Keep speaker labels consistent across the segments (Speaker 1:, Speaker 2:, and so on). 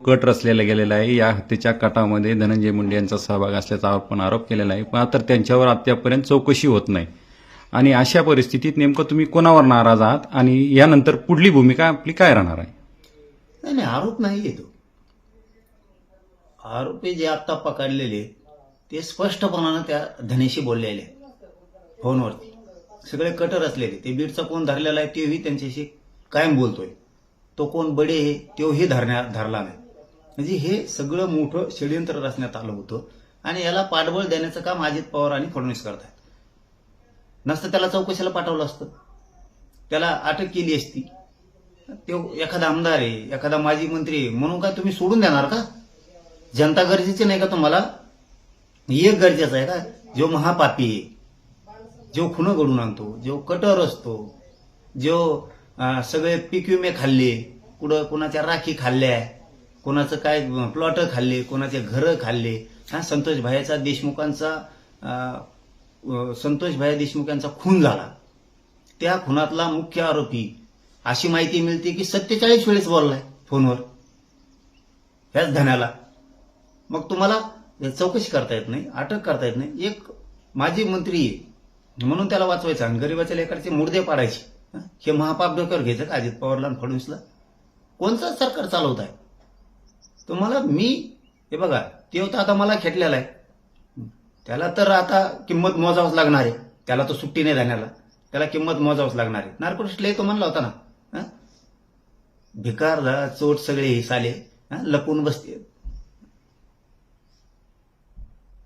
Speaker 1: Cut रचलेला गेलेला आहे. या हत्येच्या कटामध्ये धनंजय मुंडे यांचा सहभाग असल्याचा आपण आरोप केलेला आहे. मात्र त्यांच्यावर अद्यापर्यंत चौकशी होत नाही. आणि अशा परिस्थितीत नेमकं तुम्ही कोणावर नाराज आहात? आणि यानंतर पुढली भूमिका आपली काय राहणार आहे?
Speaker 2: नाही नाही आरोप नाही येतो. आरोपी जे आता पकडलेले ते स्पष्टपणानं त्या धनेशी बोललेले फोनवरती. सगळे कटर असलेले ते बीडचा कोण धरलेला आहे तेही त्यांच्याशी कायम बोलतोय. तो कोण बडे आहे तोही धरण्या धरला नाही. म्हणजे हे सगळं मोठं षडयंत्र रचण्यात आलं होतं. आणि याला पाठबळ देण्याचं काम अजित पवार आणि फडणवीस करतायत. नसतं त्याला चौकशीला पाठवलं असतं. त्याला अटक केली असती. तो एखादा आमदार आहे एखादा माजी मंत्री आहे म्हणून काय तुम्ही सोडून देणार का? जनता गरजेची नाही का तुम्हाला? एक गरजेचं आहे का? जो महापापी आहे जो खुणं घडून आणतो जो कटर असतो जो सगळे पीक विमे खाल्ले कुठं कुणाच्या राखी खाल्ल्या कोणाचं काय प्लॉट खाल्ले कोणाचे घरं खाल्ले. हा संतोष भायाचा देशमुखांचा संतोष भाया देशमुख यांचा खून झाला. त्या खुनातला मुख्य आरोपी अशी माहिती मिळते की सत्तेचाळीस वेळेस बोललाय फोनवर. ह्याच धन्याला मग तुम्हाला चौकशी करता येत नाही अटक करता येत नाही. एक माजी मंत्री आहे. म्हणून त्याला वाचवायचं आणि गरीबाच्या लेकरचे मुर्दे पाडायचे. हे महापाप डोक्यावर घ्यायचं का? अजित पवारला फडणवीसला? कोणतं सरकार चालवत आहे? तुम्हाला मी हे बघा ते होतं आता मला खेटलेला आहे. त्याला तर आता किंमत मोजावंच लागणार आहे. त्याला तर सुट्टी नाही जाण्याला त्याला किंमत मोजावंच लागणार आहे. नारकृष्णलाही तो म्हणला होता ना भिकारला भिकार चोट सगळे हे साले लपून बसते.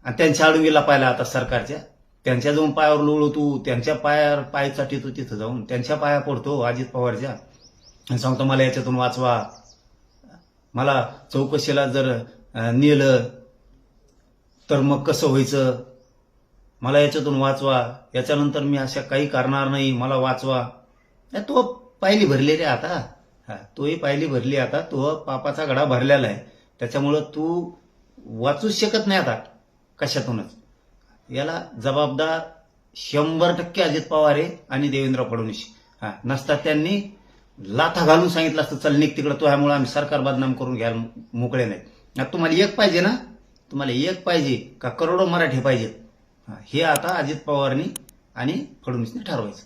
Speaker 2: आणि त्यांच्या आडवी लपायला आता सरकारच्या. त्यांच्या जाऊन पायावर लोळू तू त्यांच्या पायावर पाय चाटी तू तिथं जाऊन. त्यांच्या पाया पडतो अजित पवारच्या. आणि सांगतो मला याच्यातून वाचवा. मला चौकशीला जर नेलं तर मग कसं व्हायचं? मला याच्यातून वाचवा. याच्यानंतर मी अशा काही करणार नाही मला वाचवा. नाही, तो पायली भरली रे आता. हा तोही पायली भरली आता. तो पापाचा घडा भरलेला आहे. त्याच्यामुळं तू वाचूच शकत नाही आता कशातूनच. याला जबाबदार शंभर टक्के अजित पवार आहे आणि देवेंद्र फडणवीस. हा नसता त्यांनी लाथा घालून सांगितलं असतं चल निघ तिकडं तो ह्यामुळे आम्ही सरकार बदनाम करून घ्यायला मोकळे नाही आता तुम्हाला एक पाहिजे ना तुम्हाला एक पाहिजे का करोडो मराठी पाहिजेत? हे आता अजित पवारनी आणि फडणवीसने ठरवायचं.